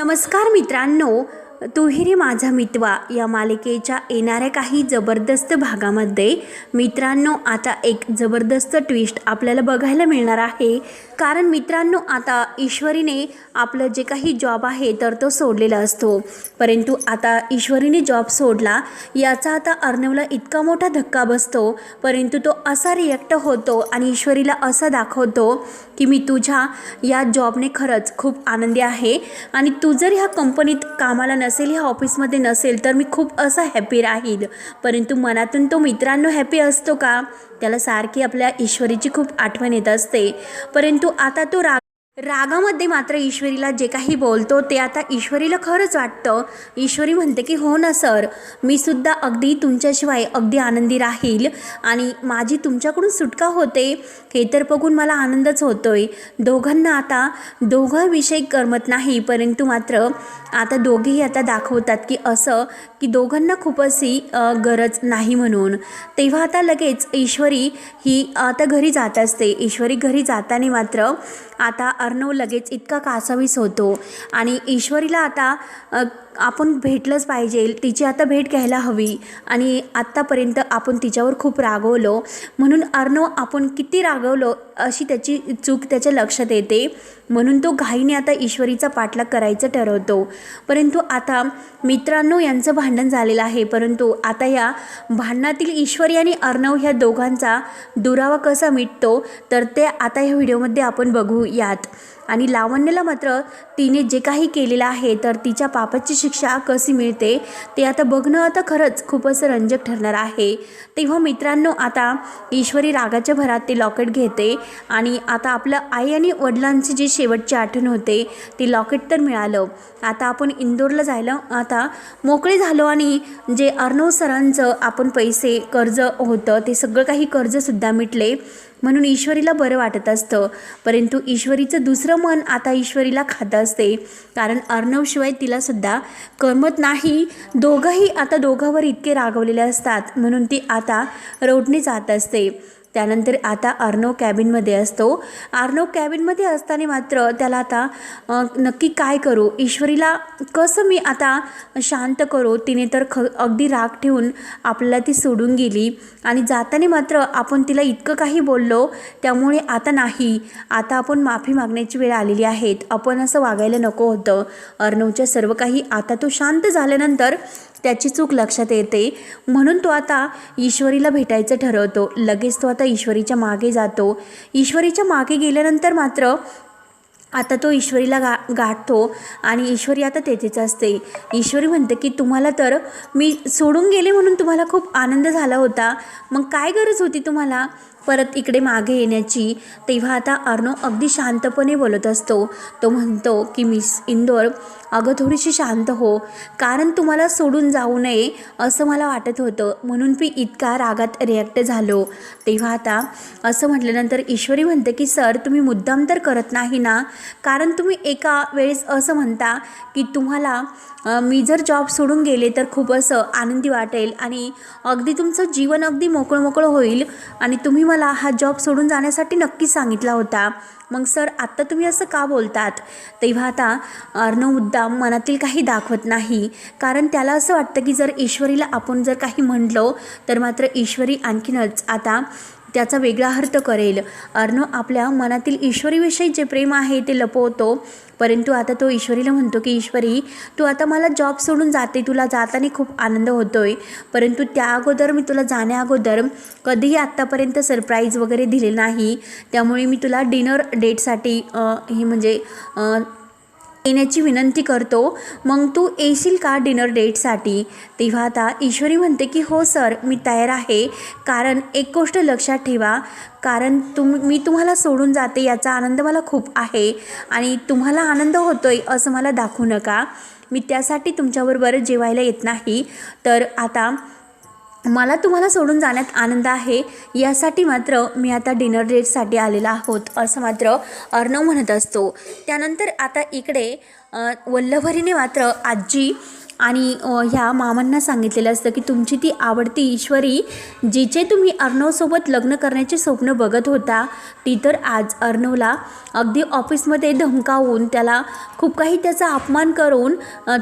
नमस्कार मित्रांनो तुहिरी माझा मितवा या मालिकेच्या येणाऱ्या काही जबरदस्त भागामध्ये मित्रांनो आता एक जबरदस्त ट्विस्ट आपल्याला बघायला मिळणार आहे. कारण मित्रांनो आता ईश्वरीने आपलं जे काही जॉब आहे तर तो सोडलेला असतो. परंतु आता ईश्वरीने जॉब सोडला याचा आता अर्णवला इतका मोठा धक्का बसतो. परंतु तो असा रिॲक्ट होतो आणि ईश्वरीला असं दाखवतो की मी तुझ्या या जॉबने खरंच खूप आनंदी आहे. आणि तू जर ह्या कंपनीत कामाला असेल ह्या ऑफिसमध्ये नसेल तर मी खूप असा हॅपी राहील. परंतु मनातून तो मित्रांनो हॅपी असतो का? त्याला सारखी आपल्या ईश्वरीची खूप आठवण येत असते. परंतु आता तो रा रागामध्ये मात्र ईश्वरीला जे काही बोलतो ते आता ईश्वरीला खरंच वाटतं. ईश्वरी म्हणते की हो ना सर. मी सुद्धा अगदी तुमच्याशिवाय अगदी आनंदी राहील आणि माझी तुमच्याकडून सुटका होते. हे तर बघून मला आनंदच होतोय. दोघांना आता दोघं विषय करमत नाही परंतु मात्र आता दोघेही आता दाखवतात की असं की दोघांना खूपच ही गरज नाही म्हणून. तेव्हा आता लगेच ईश्वरी ही आता घरी जात असते. ईश्वरी घरी जाताना मात्र आता अर्णव लगेच इतका कासावीस होतो. आणि ईश्वरीला आता आपण भेटलंच पाहिजे. तिची आता भेट घ्यायला हवी. आणि आत्तापर्यंत आपण तिच्यावर खूप रागवलो. म्हणून अर्णव आपण किती रागवलो अशी त्याची चूक त्याच्या लक्षात येते. म्हणून तो घाईने आता ईश्वरीचा पाठलाग करायचं ठरवतो. परंतु आता मित्रांनो यांचं भांडण झालेलं आहे. परंतु आता या भांडणातील ईश्वरी आणि अर्णव ह्या दोघांचा दुरावा कसा मिटतो तर ते आता ह्या व्हिडिओमध्ये आपण बघू यात आणि लावण्याला मात्र तिने जे काही केलेलं आहे तर तिच्या पापाची शिक्षा कशी मिळते ते आता बघणं आता खरंच खूपच रंजक ठरणार आहे. तेव्हा मित्रांनो आता ईश्वरी रागाच्या भरात ते लॉकेट घेते आणि आता आपलं आई आणि वडिलांची जी शेवटची आठवण होते ते लॉकेट तर मिळालं. आता आपण इंदोरला जायला आता मोकळे झालो आणि जे अर्णव सरांचं आपण पैसे कर्ज होतं ते सगळं काही कर्जसुद्धा मिटले. म्हणून ईश्वरीला बरं वाटत असतं. परंतु ईश्वरीचं दुसरं मन आता ईश्वरीला खातं असते. कारण अर्णवशिवाय तिलासुद्धा करमत नाही. दोघंही आता दोघांवर इतके रागवलेले असतात. म्हणून ती आता रोडने जात असते. त्यानंतर आता अर्णव कॅबिनमध्ये असतो. अर्णव कॅबिनमध्ये असताना मात्र त्याला आता नक्की काय करू? ईश्वरीला कसं मी आता शांत करू? तिने तर ख अगदी राग ठेवून आपल्याला ती सोडून गेली. आणि जाताना मात्र आपण तिला इतकं काही बोललो त्यामुळे आता नाही. आता आपण माफी मागण्याची वेळ आलेली आहेत आपण असं वागायला नको होतं. अर्णवच्या सर्व काही आता तो शांत झाल्यानंतर त्याची चूक लक्षात येते. म्हणून तो आता ईश्वरीला भेटायचं ठरवतो. लगेच तो आता ईश्वरीच्या मागे जातो. ईश्वरीच्या मागे गेल्यानंतर मात्र आता तो ईश्वरीला गा गाठतो आणि ईश्वरी आता तेथेच असते. ईश्वरी म्हणते की तुम्हाला तर मी सोडून गेले म्हणून तुम्हाला खूप आनंद झाला होता. मग काय गरज होती तुम्हाला? परत इकडे मागे येण्याची तेव्हा आता अर्णव अगदी शांतपणे बोलत असतो. तो म्हणतो की मिस इंदोर अगं थोडीशी शांत हो. कारण तुम्हाला सोडून जाऊ नये असं मला वाटत होतं. म्हणून मी इतका रागात रिॲक्ट झालो. तेव्हा आता असं म्हटल्यानंतर ईश्वरी म्हणते की सर तुम्ही मुद्दाम तर करत नाही ना? कारण तुम्ही एका वेळेस असं म्हणता की तुम्हाला मी जर जॉब सोडून गेले तर खूप असं आनंदी वाटेल आणि अगदी तुमचं जीवन अगदी मोकळं मोकळं होईल आणि तुम्ही मला हा जॉब सोडून जाण्यासाठी नक्कीच सांगितला होता. मग सर आत्ता तुम्ही असं का बोलतात? तेव्हा आता अर्णव मुद्दाम मनातील काही दाखवत नाही. कारण त्याला असं वाटतं की जर ईश्वरीला आपण जर काही म्हटलो तर मात्र ईश्वरी आणखीनच आता त्याचा वेगळा अर्थ करेल. अर्णव आपल्या मनातील ईश्वरीविषयी जे प्रेम आहे ते लपवतो. परंतु आता तो ईश्वरीला म्हणतो की ईश्वरी तू आता मला जॉब सोडून जाते. तुला जाताना खूप आनंद होतोय. परंतु त्या अगोदर मी तुला जाण्या अगोदर कधीही आत्तापर्यंत सरप्राईज वगैरे दिले नाही. त्यामुळे मी तुला डिनर डेटसाठी हे म्हणजे येण्याची विनंती करतो मग तू येशील का डिनर डेटसाठी? तेव्हा आता ईश्वरी म्हणते की हो सर मी तयार आहे. कारण एक गोष्ट लक्षात ठेवा. कारण तुम मी तुम्हाला सोडून जाते याचा आनंद मला खूप आहे आणि तुम्हाला आनंद होतोय असं मला दाखवू नका. मी त्यासाठी तुमच्याबरोबर जेवायला येत नाही. तर आता मला तुम्हाला सोडून जाण्यात आनंद आहे. यासाठी मात्र मी आता डिनर डेटसाठी आलेला आहोत असं मात्र अर्णव म्हणत असतो. त्यानंतर आता इकडे वल्लभरीने मात्र आजी आणि ह्या मामांना सांगितलेलं असतं की तुमची ती आवडती ईश्वरी जिचे तुम्ही अर्णवसोबत लग्न करण्याचे स्वप्न बघत होता ती तर आज अर्णवला अगदी ऑफिसमध्ये धमकावून त्याला खूप काही त्याचा अपमान करून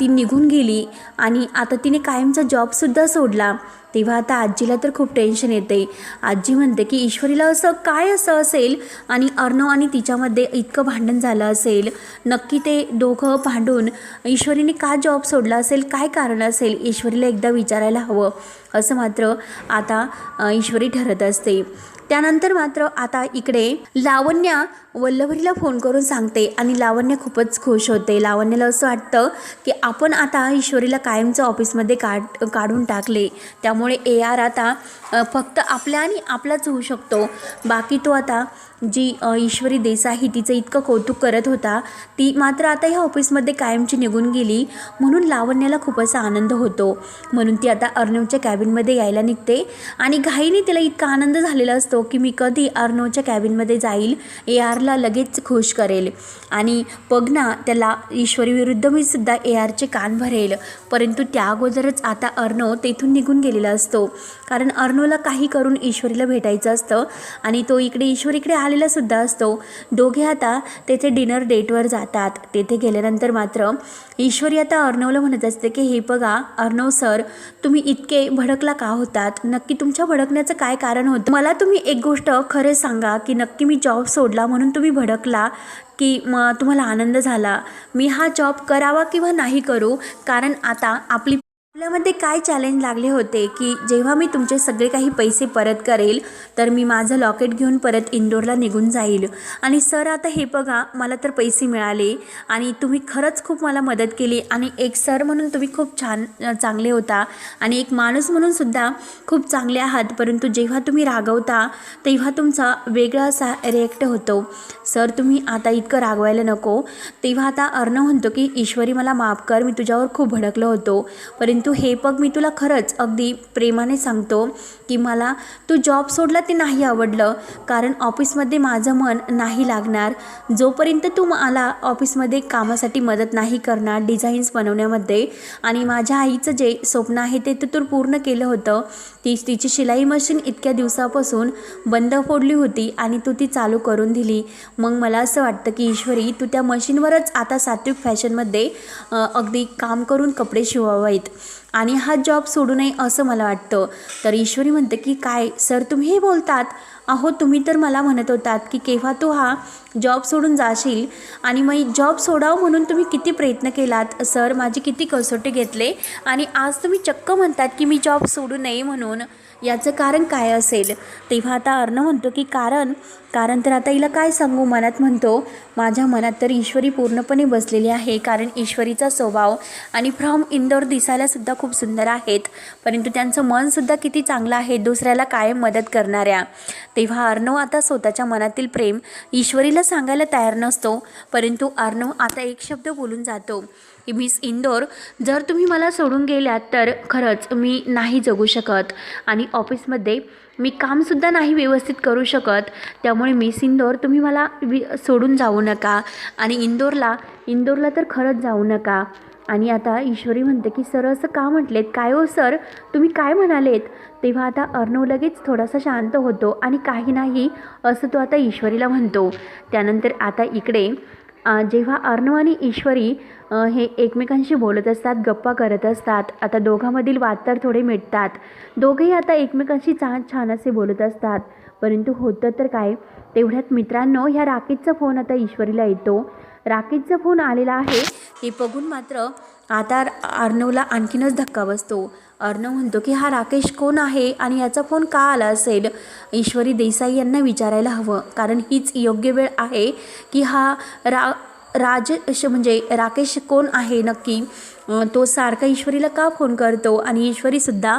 ती निघून गेली. आणि आता तिने कायमचा जॉबसुद्धा सोडला. तेव्हा आता आजीला तर खूप टेन्शन येते. आजी म्हणते की ईश्वरीला असं काय असं असेल? आणि अर्णव आणि तिच्यामध्ये इतकं भांडण झालं असेल. नक्की ते दोघं भांडून ईश्वरीने का जॉब सोडला असेल? काय कारण असेल? ईश्वरीला एकदा विचारायला हवं. असं मात्र आता ईश्वरी ठरत असते. त्यानंतर मात्र आता इकडे लावण्या वल्लभरीला फोन करून सांगते आणि लावण्य खूपच खुश होते. लावण्याला असं वाटतं की आपण आता ईश्वरीला कायमचं ऑफिसमध्ये काढ काढून टाकले. त्यामुळे ए आर आता फक्त आपल्या आणि आपलाच होऊ शकतो. बाकी तो आता जी ईश्वरी देसाई तिचं इतकं कौतुक करत होता ती मात्र आता ह्या ऑफिसमध्ये कायमची निघून गेली म्हणून लावण्याला खूप असा आनंद होतो. म्हणून ती आता अर्णवच्या कॅबिनमध्ये यायला निघते आणि घाईने तिला इतका आनंद झालेला असतो की मी कधी अर्णवच्या कॅबिनमध्ये जाईल ए आरला लगेच खुश करेल. आणि बघ ना त्याला ईश्वरीविरुद्ध मी सुद्धा ए आरचे कान भरेल परंतु त्या अगोदरच आता अर्णव तेथून निघून गेलेला असतो. कारण अर्णवला काही करून ईश्वरीला भेटायचं असतं आणि तो इकडे ईश्वरीकडे आलेला सुद्धा असतो. दोघे आता तेथे डिनर डेटवर जातात. तेथे गेल्यानंतर मात्र ईश्वरी आता अर्णवला म्हणत असते की हे बघा अर्णव सर तुम्ही इतके भडकला का होतात? नक्की तुमच्या भडकण्याचं काय कारण होतं? मला तुम्ही एक गोष्ट खरं सांगा की नक्की मी जॉब सोडला म्हणून तुम्ही भडकला की मग तुम्हाला आनंद झाला? मी हा जॉब करावा किंवा नाही करू? कारण आता आपली आपल्यामध्ये काय चॅलेंज लागले होते की जेव्हा मी तुमचे सगळे काही पैसे परत करेल तर मी माझं लॉकेट घेऊन परत इंदोरला निघून जाईल? आणि सर आता हे बघा मला तर पैसे मिळाले आणि तुम्ही खरंच खूप मला मदत केली आणि एक सर म्हणून तुम्ही खूप छान चांगले होता आणि एक माणूस म्हणून सुद्धा खूप चांगले आहात. परंतु जेव्हा तुम्ही रागवता तेव्हा तुमचा वेगळा असा रिॲक्ट होतो. सर तुम्ही आता इतकं रागवायला नको. तेव्हा आता अर्ण म्हणतो की ईश्वरी मला माफ कर मी तुझ्यावर खूप भडकलो होतो. परंतु हे बघ मी तुला खरंच अगदी प्रेमाने सांगतो की मला तू जॉब सोडला ते नाही आवडलं. कारण ऑफिसमध्ये माझं मन नाही लागणार. जोपर्यंत तू मला ऑफिसमध्ये कामासाठी मदत नाही करणार डिझाईन्स बनवण्यामध्ये आणि माझ्या आईचं जे स्वप्न आहे ते तू तू पूर्ण केलं होतं. ती तिची शिलाई मशीन इतक्या दिवसापासून बंद फोडली होती आणि तू ती चालू करून दिली. मग मला असं वाटतं की ईश्वरी तू त्या मशीनवरच आता सात्विक फॅशनमध्ये अगदी काम करून कपडे शिवावेत. आणि हा जॉब सोडू नये असं मला वाटतं. तर ईश्वरी म्हणते की काय? सर तुम्ही हे बोलतात? अहो तुम्ही तर मला म्हणत होतात की केव्हा तू हा जॉब सोडून जाशील? आणि मग जॉब सोडावं म्हणून तुम्ही किती प्रयत्न केलात? सर माझी किती कसोटी घेतले? आणि आज तुम्ही चक्क म्हणतात की मी जॉब सोडू नये म्हणून. याचं कारण काय असेल? तेव्हा आता अर्ण म्हणतो की कारण कारण तर आता हिला काय सांगू? मनात म्हणतो माझ्या मनात तर ईश्वरी पूर्णपणे बसलेली आहे. कारण ईश्वरीचा स्वभाव आणि फ्रॉम इंदोर दिसायलासुद्धा खूप सुंदर आहेत. परंतु त्यांचं मनसुद्धा किती चांगलं आहे दुसऱ्याला कायम मदत करणाऱ्या. तेव्हा अर्णव आता स्वतःच्या मनातील प्रेम ईश्वरीला सांगायला तयार नसतो. परंतु अर्णव आता एक शब्द बोलून जातो. मिस इंदोर जर तुम्ही मला सोडून गेल्यात तर खरंच मी नाही जगू शकत. आणि ऑफिसमध्ये मी कामसुद्धा नाही व्यवस्थित करू शकत. त्यामुळे मिस इंदोर तुम्ही मला वि सोडून जाऊ नका. आणि इंदोरला इंदोरला तर खरंच जाऊ नका. आणि आता ईश्वरी म्हणते की सर असं का म्हटलेत? काय हो सर? तुम्ही काय म्हणालेत? तेव्हा आता अर्णव लगेच थोडासा शांत होतो आणि काही नाही असं तो आता ईश्वरीला म्हणतो. त्यानंतर आता इकडे जेव्हा अर्णव आणि ईश्वरी हे एकमेकांशी बोलत असतात गप्पा करत असतात आता दोघांमधील वाद तर थोडे मिटतात. दोघेही आता एकमेकांशी छान छान असे बोलत असतात. परंतु होतं तर काय? तेवढ्यात मित्रांनो ह्या राकेशचा फोन आता ईश्वरीला येतो. राकेशचा फोन आलेला आहे. हे बघून मात्र आता अर्णवला आणखीनच धक्का बसतो. अर्णव म्हणतो की हा राकेश कोण आहे आणि याचा फोन का आला असेल? ईश्वरी देसाई यांना विचारायला हवं. कारण हीच योग्य वेळ आहे की हा रा राज म्हणजे राकेश कोण आहे नक्की? तो सारखा ईश्वरीला का फोन करतो? आणि ईश्वरीसुद्धा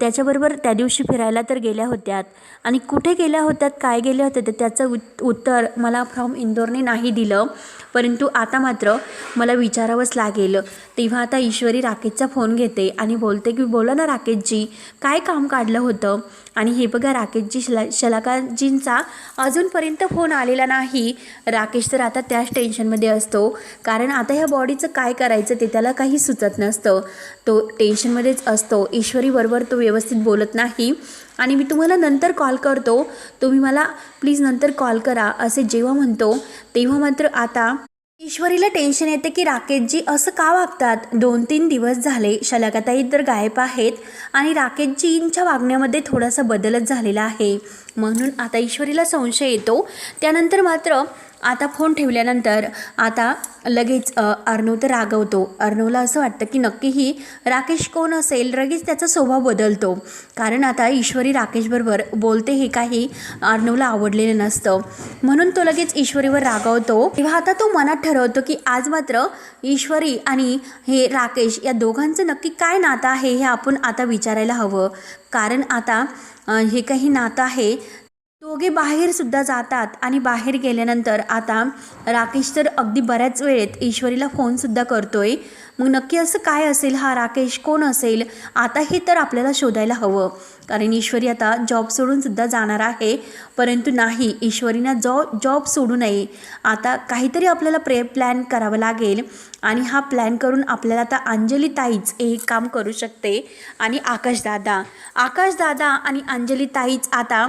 त्याच्याबरोबर त्या दिवशी फिरायला तर गेल्या होत्यात. आणि कुठे गेल्या होत्यात काय गेल्या होत्या तर त्याचं उत्तर मला फ्रॉम इंदोरने नाही दिलं. परंतु आता मात्र मला विचारावंच लागेल. तेव्हा आता ईश्वरी राकेशचा फोन घेते आणि बोलते की बोला ना राकेशजी काय काम काढलं होतं? आणि हे बघा राकेशजी शला शलाकाजींचा अजूनपर्यंत फोन आलेला नाही. राकेश तर आता त्याच टेन्शनमध्ये असतो. कारण आता ह्या बॉडीचं काय करायचं ते त्याला काही काही सुचत नसतं. तो टेन्शनमध्येच असतो. ईश्वरीबरोबर तो व्यवस्थित बोलत नाही. आणि मी तुम्हाला नंतर कॉल करतो. तुम्ही मला प्लीज नंतर कॉल करा असे जेव्हा म्हणतो तेव्हा मात्र आता ईश्वरीला टेन्शन येते की राकेशजी असं का वागतात? दोन तीन दिवस झाले शलाकाताई तर गायब आहेत आणि राकेशजींच्या वागण्यामध्ये थोडासा बदलच झालेला आहे. म्हणून आता ईश्वरीला संशय येतो. त्यानंतर मात्र आता फोन ठेवल्यानंतर आता लगेच अर्णव तर रागवतो. अर्णवला असं वाटतं की नक्की ही राकेश कोण असेल? लगेच त्याचा स्वभाव बदलतो. कारण आता ईश्वरी राकेशबरोबर बोलते हे काही अर्णवला आवडलेलं नसतं. म्हणून तो लगेच ईश्वरीवर रागवतो. तेव्हा आता तो मनात ठरवतो की आज मात्र ईश्वरी आणि हे राकेश या दोघांचं नक्की काय नातं आहे हे आपण आता विचारायला हवं. कारण आता हे काही नातं आहे दोघे बाहेर सुद्धा जातात आणि बाहेर गेल्यानंतर आता राकेश तर अगदी बऱ्याच वेळेत ईश्वरीला फोनसुद्धा करतोय. मग नक्की असं काय असेल? हा राकेश कोण असेल? आता हे तर आपल्याला शोधायला हवं. कारण ईश्वरी आता जॉब सोडून सुद्धा जाणार आहे. परंतु नाही ईश्वरीनं जॉ जॉब सोडू नये. आता काहीतरी आपल्याला प्रे प्लॅन करावं लागेल. आणि हा प्लॅन करून आपल्याला आता अंजली ताईच एक काम करू शकते. आणि आकाशदादा आकाशदादा आणि अंजली ताईच आता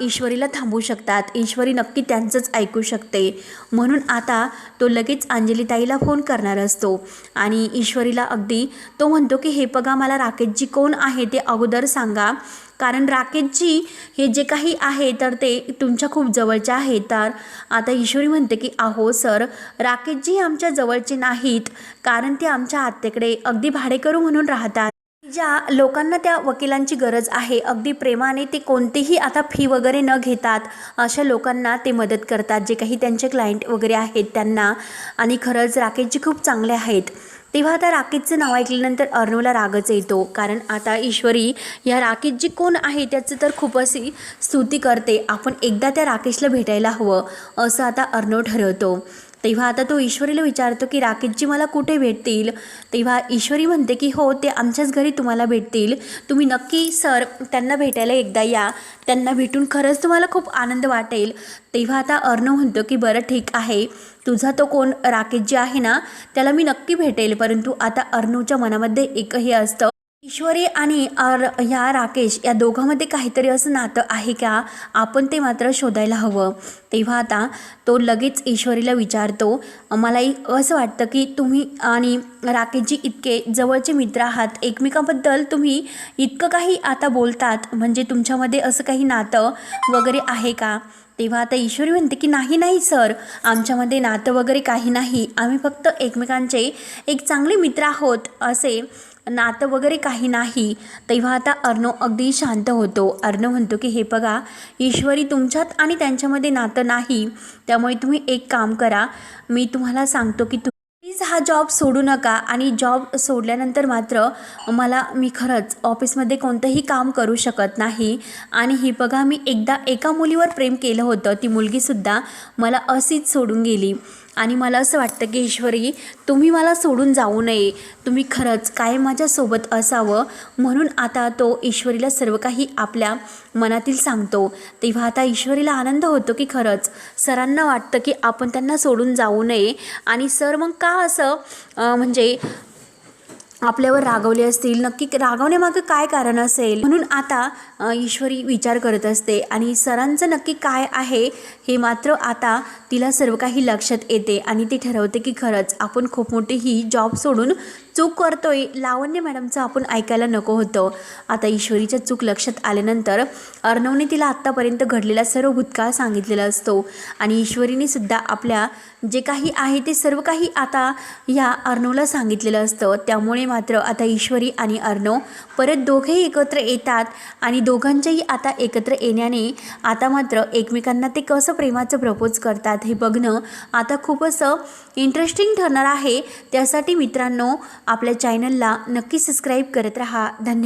ईश्वरीला थांबवू शकतात. ईश्वरी नक्की त्यांचंच ऐकू शकते. म्हणून आता तो लगेच अंजलीताईला फोन करणार असतो. आणि ईश्वरीला अगदी तो म्हणतो की हे बघा मला राकेशजी कोण आहे ते अगोदर सांगा. कारण राकेशजी हे जे काही आहे तर ते तुमच्या खूप जवळचे आहेत. तर आता ईश्वरी म्हणते की अहो सर राकेशजी आमच्या जवळचे नाहीत कारण ते आमच्या आत्तेकडे अगदी भाडेकरू म्हणून राहतात. ज्या लोकांना त्या वकिलांची गरज आहे अगदी प्रेमाने ते कोणतीही आता फी वगैरे न घेतात अशा लोकांना ते मदत करतात जे काही त्यांचे क्लायंट वगैरे आहेत त्यांना. आणि खरंच राकेशजी खूप चांगले आहेत. तेव्हा आता राकेशचं नाव ऐकल्यानंतर अर्णवला रागच येतो. कारण आता ईश्वरी या राकेशजी कोण आहे त्याचं तर खूप अशी स्तुती करते. आपण एकदा त्या राकेशला भेटायला हवं असं आता अर्णव ठरवतो. तेव्हा आता तो ईश्वरीला विचारतो की राकेशजी मला कुठे भेटतील? तेव्हा ईश्वरी म्हणते की हो ते आमच्याच घरी तुम्हाला भेटतील. तुम्ही नक्की सर त्यांना भेटायला एकदा या. त्यांना भेटून खरंच तुम्हाला खूप आनंद वाटेल. तेव्हा आता अर्णव म्हणतो की बरं ठीक आहे. तुझा तो कोण? राकेश जे आहे ना? त्याला मी नक्की भेटेल. परंतु आता अर्णवच्या मनामध्ये एक हे असतं ईश्वरी आणि आर ह्या राकेश या दोघांमध्ये काहीतरी असं नातं आहे का? आपण ते मात्र शोधायला हवं. तेव्हा आता तो लगेच ईश्वरीला विचारतो मलाही असं वाटतं की तुम्ही आणि राकेशजी इतके जवळचे मित्र आहात. एकमेकांबद्दल तुम्ही इतकं काही आता बोलतात म्हणजे तुमच्यामध्ये असं काही नातं वगैरे आहे का? तेव्हा आता ईश्वरी म्हणते की नाही नाही सर. आमच्यामध्ये नातं वगैरे काही नाही. आम्ही फक्त एकमेकांचे एक चांगले मित्र आहोत असे नातं वगैरे काही नाही तेव्हा आता अर्णव अगदी शांत होतो. अर्णव म्हणतो की हे बघा ईश्वरी तुमच्यात आणि त्यांच्यामध्ये नातं नाही त्यामुळे तुम्ही एक काम करा. मी तुम्हाला सांगतो की तु प्लीज हा जॉब सोडू नका आणि जॉब सोडल्यानंतर मात्र मला मी खरंच ऑफिसमध्ये कोणतंही काम करू शकत नाही. आणि ही बघा मी एकदा एका मुलीवर प्रेम केलं होतं. ती मुलगीसुद्धा मला अशीच सोडून गेली. आणि मला असं वाटतं की ईश्वरी तुम्ही मला सोडून जाऊ नये. तुम्ही खरंच काय माझ्यासोबत असावं. म्हणून आता तो ईश्वरीला सर्व काही आपल्या मनातील सांगतो. तेव्हा आता ईश्वरीला आनंद होतो की खरंच सरांना वाटतं की आपण त्यांना सोडून जाऊ नये. आणि सर मग का असं म्हणजे आपल्यावर रागवले असतील? नक्की रागवण्यामागं काय कारण असेल? म्हणून आता ईश्वरी विचार करत असते. आणि सरांचं नक्की काय आहे हे मात्र आता तिला सर्व काही लक्षात येते आणि ती ठरवते की खरंच आपण खूप मोठी ही जॉब सोडून चूक करतोय. लावण्य मॅडमचं आपण ऐकायला नको होतं. आता ईश्वरीच्या चूक लक्षात आल्यानंतर अर्णवने तिला आत्तापर्यंत घडलेला सर्व भूतकाळ सांगितलेला असतो. आणि ईश्वरीने सुद्धा आपल्या जे काही आहे ते सर्व काही आता या अर्णवला सांगितलेलं असतं. त्यामुळे मात्र आता ईश्वरी आणि अर्णव परत दोघेही एकत्र येतात आणि दोघांच्याही आता एकत्र येण्याने आता मात्र एकमेकांना ते कसं प्रेमाचं प्रपोज करतात हे बघणं आता खूप असं इंटरेस्टिंग ठरणार आहे. त्यासाठी मित्रांनो आपल्या चॅनलला नक्की सबस्क्राईब करत राहा. धन्यवाद.